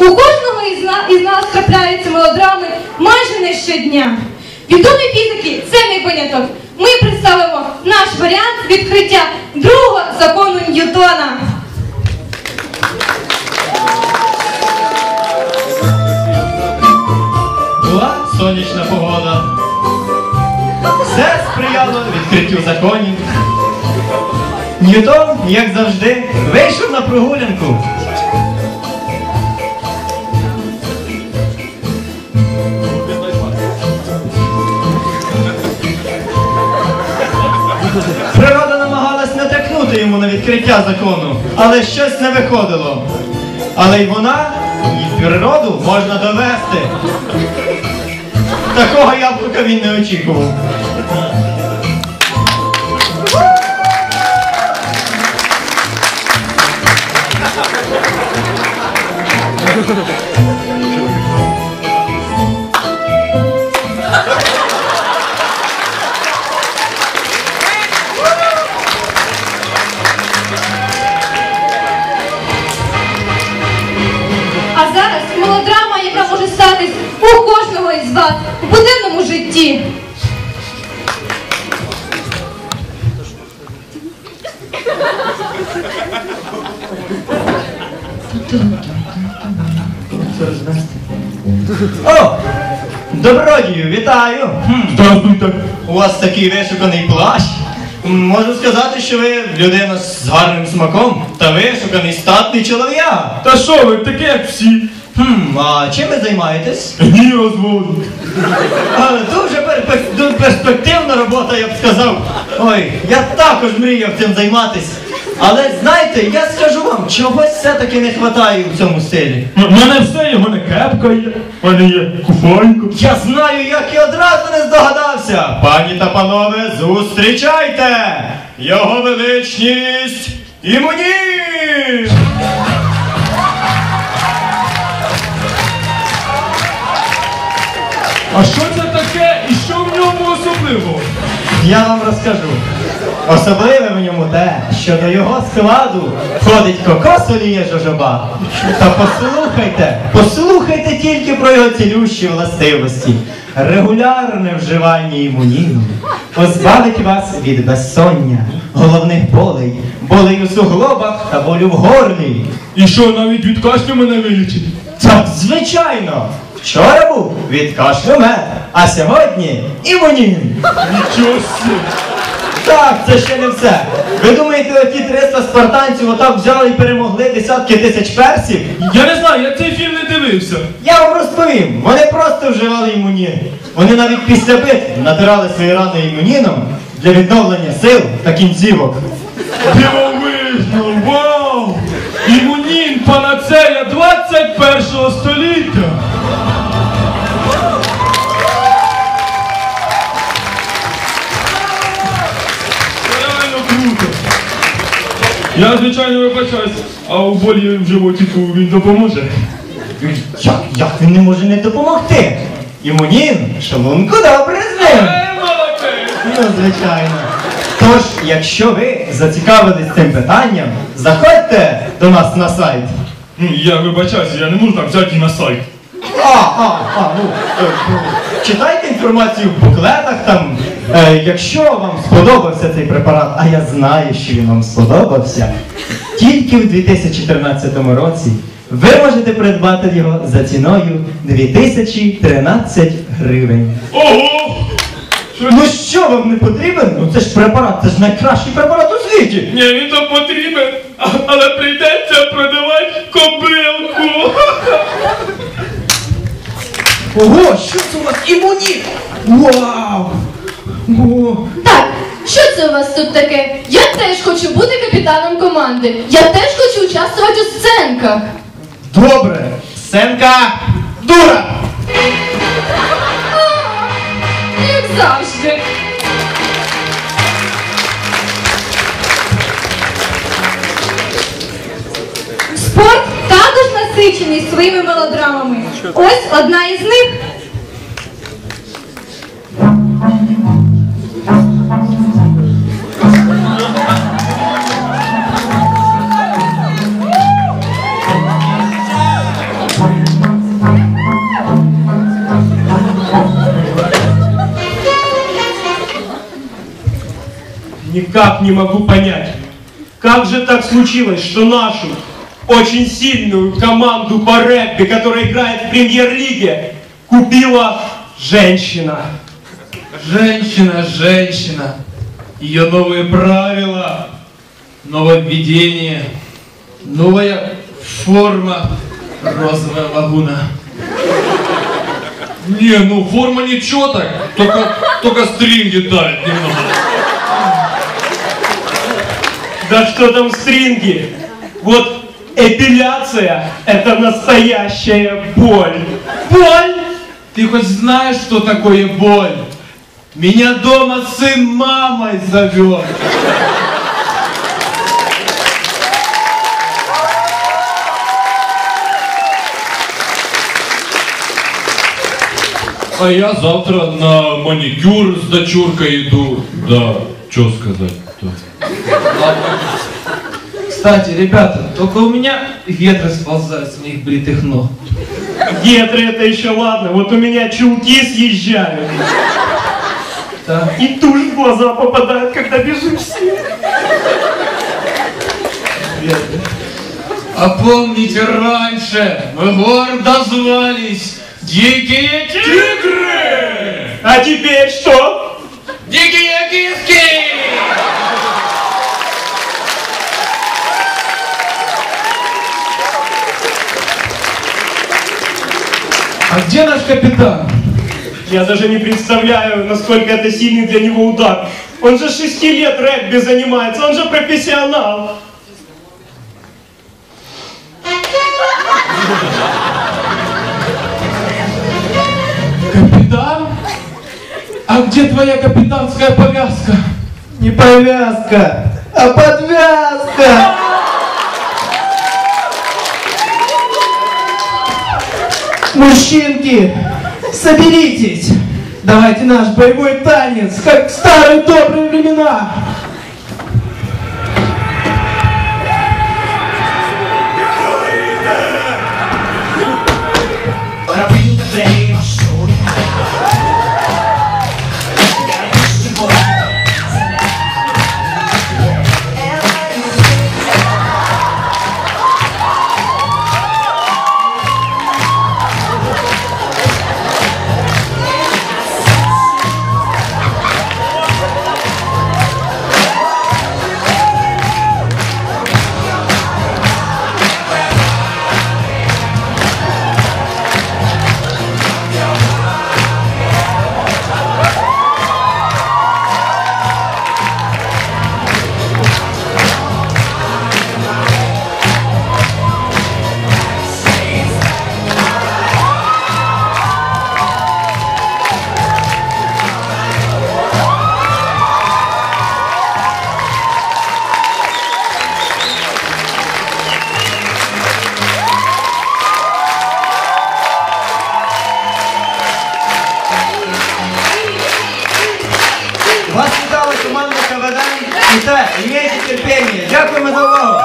У кожного із, на- із нас трапляються мелодрами майже не щодня. Відомі фізики це не виняток. Ми представимо наш варіант відкриття другого закону Ньютона. Була сонячна погода. Все сприяло відкриттю законів. Ньютон, як завжди, вийшов на прогулянку. Відкриття закону, але щось не виходило. Але й вона, і природу можна довести. Такого яблука він не очікував. Добродію, вітаю! Здравствуйте. у вас такий вишуканий плащ. Можу сказати, що ви людина з гарним смаком та вишуканий статний чолов'яга. Та що ви, таке як всі? Хм, а чим ви займаєтесь? Ні розводу. Але дуже дуже перспективна робота, я б сказав. Ой, я також мріяв цим займатися. Але знаєте, я скажу вам, чогось все-таки не вистачає у цьому стилі. У мене все є, у мене кепка є, у мене є куфайка. Я знаю, як і одразу не здогадався. Пані та панове, зустрічайте! Його величність імуні! А що це таке і що в ньому особливого? Я вам розкажу. Особливе в ньому те, що до його складу входить кокос олія жожоба. Та послухайте, послухайте тільки про його цілющі властивості. Регулярне вживання імунів позбавить вас від безсоння, головних болей, болей у суглобах та болю в горлі. І що, навіть від кашлю мене вилічить? Так, звичайно. Вчора був від кашлю мед, а сьогодні імунін. Нічого. Так, це ще не все. Ви думаєте, оті 300 спартанців отак взяли і перемогли десятки тисяч персів? Я не знаю, я цей фільм не дивився. Я вам розповім, вони просто вживали імунін. Вони навіть після битв натирали свої рани імуніном для відновлення сил та кінцівок. Дивовижно, вау! Імунін, панацея 21 століття. Я, звичайно, вибачаюсь, а у болі в животіку він допоможе. Як, як він не може не допомогти? Імунін, шлунку добре з ним. Е! Ну, звичайно. Тож, якщо ви зацікавились цим питанням, заходьте до нас на сайт. Ну, я вибачаюся, я не можу так взяти і на сайт. А, а, а, ну, е, ну, читайте інформацію в буклетах там. Е, якщо вам сподобався цей препарат, а я знаю, що він вам сподобався, тільки в 2013 році ви можете придбати його за ціною 2013 гривень. Ого! Ну що вам не потрібен? Ну це ж препарат, це ж найкращий препарат у світі. Ні, він то потрібен, але прийдеться продавати кобилку. Ого, що це у вас імуніт? Вау! О, Так, що це у вас тут таке? Я теж хочу бути капітаном команди. Я теж хочу участвувати у сценках. добре. Сценка дура! Як завжди. своїми мелодрамами. Ось одна із них. Никак не могу понять, как же так случилось, что нашу очень сильную команду по регби, которая играет в премьер-лиге, купила женщина. Женщина, женщина. Ее новые правила, нововведение, новая форма розовая лагуна. Не, ну форма ничего так, только, только стринги давят немного. Да что там стринги? Вот эпиляция – это настоящая боль. Боль? Ты хоть знаешь, что такое боль? Меня дома сын мамой зовет. А я завтра на маникюр с дочуркой иду. Да, что сказать-то? Кстати, ребята, только у меня ветры сползают с моих бритых ног. Гетры – это еще ладно, вот у меня чулки съезжают. Да. И тушь в глаза попадает, когда бежишь ним. А помните раньше мы гордо звались Дикие Тигры! А теперь что? Дикие киски! А где наш капитан? Я даже не представляю, насколько это сильный для него удар. Он же шести лет регби занимается, он же профессионал. Капитан? А где твоя капитанская повязка? Не повязка, а подвязка. Мужчинки, соберитесь. Давайте наш боевой танец, как в старые добрые времена. Вас имейте команда КВД. І те, імейте терпіння. Дякуємо за увагу.